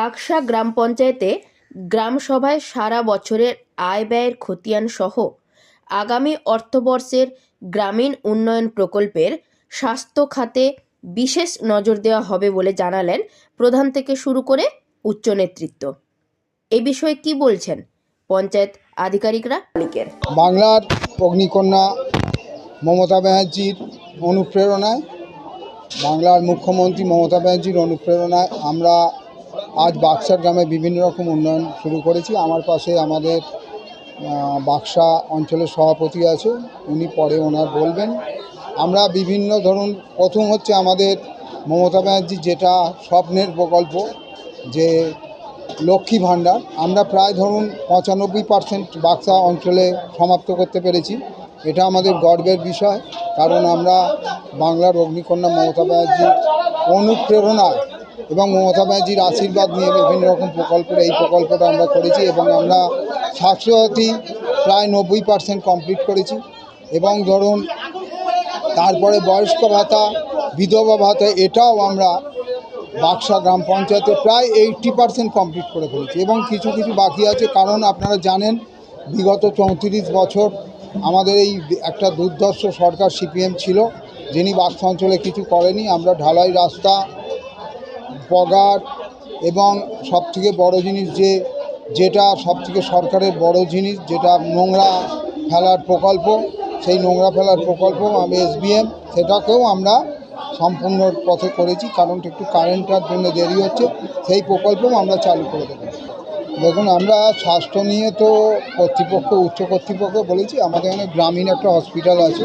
বাকসা গ্রাম পঞ্চায়েতে গ্রাম সভায় সারা বছরের আয় ব্যয়ের খতিয়ান সহ আগামী অর্থবর্ষের গ্রামীণ উন্নয়ন প্রকল্পের স্বাস্থ্য খাতে বিশেষ নজর দেওয়া হবে বলে জানালেন প্রধান থেকে শুরু করে উচ্চ নেতৃত্ব। এ বিষয়ে কি বলছেন পঞ্চায়েত আধিকারিকরা? মালিকের। বাংলার অগ্নিকন্যা মমতা ব্যানার্জির অনুপ্রেরণায় বাংলার মুখ্যমন্ত্রী মমতা ব্যানার্জির অনুপ্রেরণায় আমরা আজ বাক্সার গ্রামে বিভিন্ন রকম উন্নয়ন শুরু করেছি। আমার পাশে আমাদের বাক্সা অঞ্চলের সভাপতি আছে উনি পরে ওনার বলবেন। আমরা বিভিন্ন ধরুন, প্রথম হচ্ছে আমাদের মমতা ব্যানার্জির যেটা স্বপ্নের প্রকল্প, যে লক্ষ্মী ভাণ্ডার। আমরা প্রায় ধরুন পঁচানব্বই পার্সেন্ট বাক্সা অঞ্চলে সমাপ্ত করতে পেরেছি। এটা আমাদের গর্বের বিষয়। কারণ আমরা বাংলার অগ্নিকন্যা মমতা ব্যানার্জির অনুপ্রেরণায় এবং মমতা ব্যানার্জির আশীর্বাদ নিয়ে বিভিন্ন রকম প্রকল্পের, এই প্রকল্পটা আমরা করেছি এবং আমরা স্বাস্থ্যসাথী প্রায় নব্বই পার্সেন্ট কমপ্লিট করেছি। এবং ধরুন, তারপরে বয়স্ক ভাতা, বিধবা ভাতা, এটাও আমরা বাক্সা গ্রাম পঞ্চায়েতে প্রায় এইটটি পার্সেন্ট কমপ্লিট করে ফেলেছি। এবং কিছু কিছু বাকি আছে। কারণ আপনারা জানেন, বিগত চৌত্রিশ বছর আমাদের এই একটা দুর্ধর্ষ সরকার সিপিএম ছিল, যিনি বাক্সা অঞ্চলে কিছু করেনি। আমরা ঢালাই রাস্তা পগার এবং সবথেকে বড় জিনিস যে, যেটা সবথেকে সরকারের বড় জিনিস, যেটা নোংরা ফেলার প্রকল্প, সেই নোংরা ফেলার প্রকল্প আমি এসবিএম, সেটাকেও আমরা সম্পূর্ণ পথে করেছি, কারণ একটু কারেন্টটার জন্য দেরি হচ্ছে, সেই প্রকল্পও আমরা চালু করে দেবো। দেখুন, আমরা স্বাস্থ্য নিয়ে তো কর্তৃপক্ষ, উচ্চ কর্তৃপক্ষ বলেছি, আমাদের এখানে গ্রামীণ একটা হসপিটাল আছে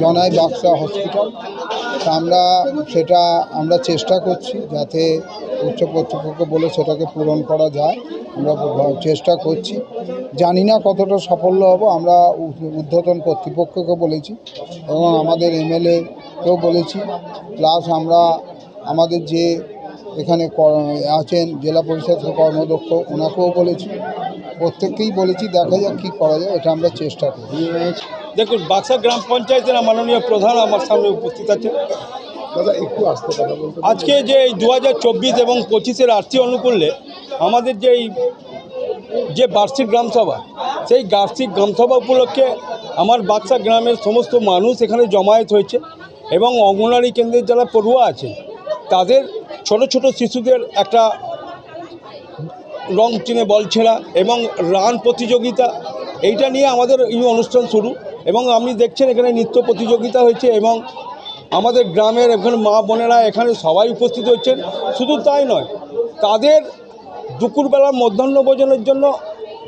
জনাই বাক্সা হসপিটাল। আমরা সেটা, আমরা চেষ্টা করছি যাতে উচ্চ কর্তৃপক্ষ বলে সেটাকে পূরণ করা যায়। আমরা চেষ্টা করছি। জানি না কতটা সাফল্য হব, আমরা উ- ঊর্ধ্বতন কর্তৃপক্ষকে বলেছি এবং আমাদের এমএলএকেও বলেছি। প্লাস আমরা আমাদের যে এখানে আছেন জেলা পরিষদের কর্মদক্ষ, ওনাকেও বলেছি। প্রত্যেককেই বলেছি, দেখা যাক কী করা যায়, এটা আমরা চেষ্টা করি দেখুন বাক্সা গ্রাম পঞ্চায়েতের মাননীয় প্রধান আমার সামনে উপস্থিত আছে আজকে যে এই দু হাজার চব্বিশ এবং পঁচিশের আর্থিক অনুকূল্যে আমাদের যে যে বার্ষিক গ্রামসভা সেই বার্ষিক গ্রামসভা উপলক্ষে আমার বাক্সা গ্রামের সমস্ত মানুষ এখানে জমায়েত হয়েছে এবং অঙ্গনওয়াড়ি কেন্দ্রের যারা পড়ুয়া আছে তাদের ছোট ছোট শিশুদের একটা রং চিনে বল ছেঁড়া এবং রান প্রতিযোগিতা এইটা নিয়ে আমাদের এই অনুষ্ঠান শুরু। এবং আপনি দেখছেন এখানে নৃত্য প্রতিযোগিতা হয়েছে এবং আমাদের গ্রামের এখানে মা বোনেরা এখানে সবাই উপস্থিত হচ্ছেন। শুধু তাই নয়, তাদের দুপুরবেলা মধ্যাহ্ন ভোজনের জন্য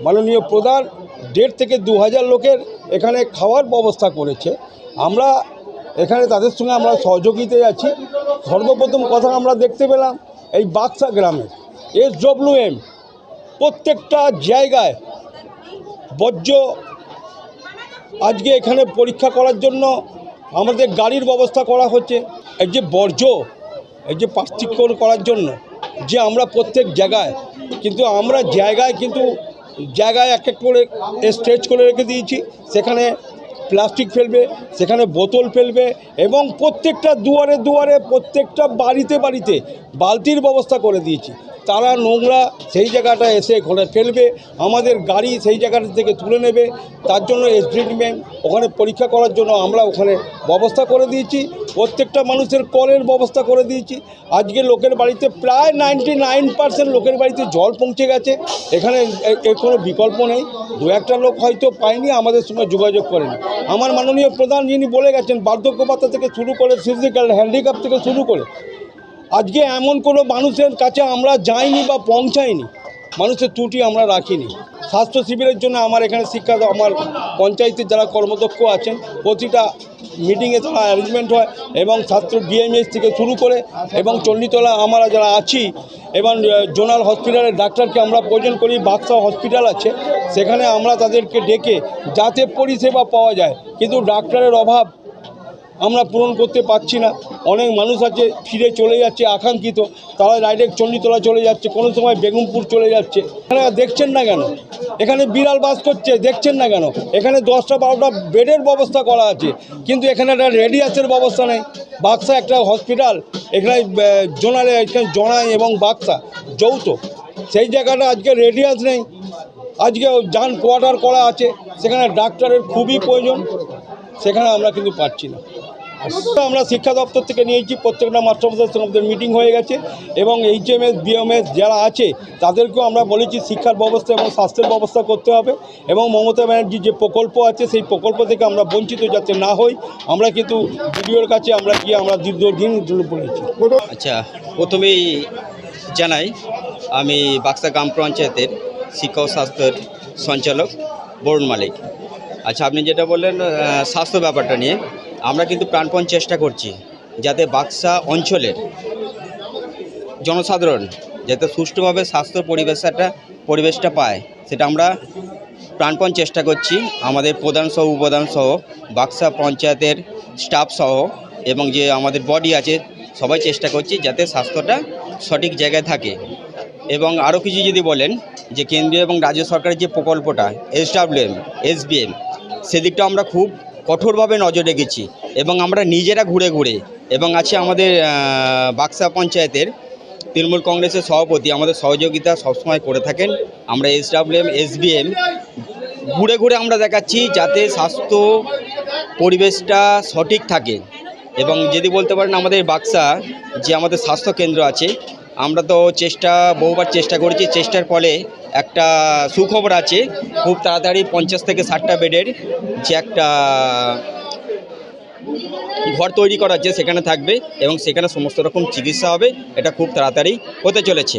মাননীয় প্রধান দেড় থেকে দু হাজার লোকের এখানে খাওয়ার ব্যবস্থা করেছে। আমরা এখানে তাদের সঙ্গে আমরা সহযোগিতায় আছি। সর্বপ্রথম কথা আমরা দেখতে পেলাম এই বাক্সা গ্রামে এস ডব্লিউ এম প্রত্যেকটা জায়গায় বর্জ্য আজকে এখানে পরীক্ষা করার জন্য আমাদের গাড়ির ব্যবস্থা করা হচ্ছে। এই যে বর্জ্য, এই যে পাস্তিকরণ করার জন্য যে আমরা প্রত্যেক জায়গায়, কিন্তু আমরা জায়গায় কিন্তু জায়গায় এক এক করে স্ট্রেচ করে রেখে দিয়েছি। সেখানে প্লাস্টিক ফেলবে, সেখানে বোতল ফেলবে এবং প্রত্যেকটা দুয়ারে দুয়ারে, প্রত্যেকটা বাড়িতে বাড়িতে বালতির ব্যবস্থা করে দিয়েছি। তারা নোংরা সেই জায়গাটা এসে ওখানে ফেলবে, আমাদের গাড়ি সেই জায়গাটা থেকে তুলে নেবে, তার জন্য এসডিমেন্ট ওখানে পরীক্ষা করার জন্য আমরা ওখানে ব্যবস্থা করে দিয়েছি, প্রত্যেকটা মানুষের কলের ব্যবস্থা করে দিয়েছি। আজকে লোকের বাড়িতে প্রায় নাইনটি নাইন পার্সেন্ট লোকের বাড়িতে জল পৌঁছে গেছে, এখানে এর কোনো বিকল্প নেই। দু একটা লোক হয়তো পায়নি, আমাদের সঙ্গে যোগাযোগ করেনি। আমার মাননীয় প্রধান যিনি বলে গেছেন, বার্ধক্য ভাতা থেকে শুরু করে ফিজিক্যাল হ্যান্ডিক্যাপ থেকে শুরু করে, আজকে এমন কোনো মানুষের কাছে আমরা যাইনি বা পৌঁছাইনি। মানুষের ত্রুটি আমরা রাখিনি। স্বাস্থ্য শিবিরের জন্য আমার এখানে শিক্ষা, আমার পঞ্চায়েতের যারা কর্মদক্ষ আছেন, প্রতিটা মিটিংয়ে তারা অ্যারেঞ্জমেন্ট হয় এবং ছাত্র ডিএমএস থেকে শুরু করে এবং চণ্ডীতলা আমরা যারা আছি, এবং জোনাল হসপিটালের ডাক্তারকে আমরা প্রয়োজন করি, বাক্সা হসপিটাল আছে, সেখানে আমরা তাদেরকে ডেকে যাতে পরিষেবা পাওয়া যায়। কিন্তু ডাক্তারের অভাব আমরা পূরণ করতে পারছি না। অনেক মানুষ আছে, ফিরে চলে যাচ্ছে আকাঙ্ক্ষিত। তারা ডাইরেক্ট চণ্ডীতলা চলে যাচ্ছে, কোনো সময় বেগমপুর চলে যাচ্ছে। এখানে দেখছেন না কেন? এখানে বিড়াল বাস করছে, দেখছেন না কেন? এখানে দশটা বারোটা বেডের ব্যবস্থা করা আছে। কিন্তু এখানে একটা রেডিয়াসের ব্যবস্থা নেই। বাক্সা একটা হসপিটাল এখানে জোনালে, এখানে জোনাই এবং বাক্সা, যৌথ। সেই জায়গাটা আজকে রেডিয়াস নেই। আজকে যান কোয়ার্টার করা আছে। সেখানে ডাক্তারের খুবই প্রয়োজন। সেখানে আমরা কিন্তু পাচ্ছি না। আমরা শিক্ষা দপ্তর থেকে নিয়েছি, প্রত্যেকটা মাস্টারমশাইয়ের সঙ্গে মিটিং হয়ে গেছে এবং এইচএমএস বিএমএস যারা আছে, তাদেরকেও আমরা বলেছি শিক্ষার ব্যবস্থা এবং স্বাস্থ্যের ব্যবস্থা করতে হবে এবং মমতা ব্যানার্জির যে প্রকল্প আছে, সেই প্রকল্প থেকে আমরা বঞ্চিত যাতে না হই, আমরা কিন্তু বিডিওর কাছে আমরা গিয়ে আমরা দীর্ঘদিন বলেছি। আচ্ছা প্রথমেই জানাই, আমি বাক্সা গ্রাম পঞ্চায়েতের শিক্ষা ও স্বাস্থ্যের সঞ্চালক বরুণ মালিক। আচ্ছা আপনি যেটা বললেন স্বাস্থ্য ব্যাপারটা নিয়ে আমরা কিন্তু প্রাণপণ চেষ্টা করছি যাতে বাক্সা অঞ্চলের জনসাধারণ যাতে সুষ্ঠুভাবে স্বাস্থ্য পরিবেশটা পরিবেশটা পায়, সেটা আমরা প্রাণপণ চেষ্টা করছি। আমাদের প্রধান সহ, উপপ্রধান সহ, বাক্সা পঞ্চায়েতের স্টাফ সহ এবং যে আমাদের বডি আছে, সবাই চেষ্টা করছি যাতে স্বাস্থ্যটা সঠিক জায়গায় থাকে। এবং আরও কিছু যদি বলেন যে কেন্দ্রীয় এবং রাজ্য সরকারের যে প্রকল্পটা এসডাব্লিউএম এসবিএম সেদিকটা আমরা খুব কঠোরভাবে নজর রেখেছি এবং আমরা নিজেরা ঘুরে ঘুরে এবং আছে আমাদের বাক্সা পঞ্চায়েতের তৃণমূল কংগ্রেসের সভাপতি আমাদের সহযোগিতা সবসময় করে থাকেন। আমরা এসডাব্লিউএম এসবিএম ঘুরে ঘুরে আমরা দেখাচ্ছি যাতে স্বাস্থ্য পরিবেশটা সঠিক থাকে এবং যদি বলতে পারেন আমাদের বাক্সা যে আমাদের স্বাস্থ্য কেন্দ্র আছে, আমরা তো চেষ্টা বহুবার চেষ্টা করেছি, চেষ্টার ফলে একটা সুখবর আছে, খুব তাড়াতাড়ি পঞ্চাশ থেকে ষাটটা বেডের যে একটা ঘর তৈরি করা আছে সেখানে থাকবে এবং সেখানে সমস্ত রকম চিকিৎসা হবে, এটা খুব তাড়াতাড়ি হতে চলেছে।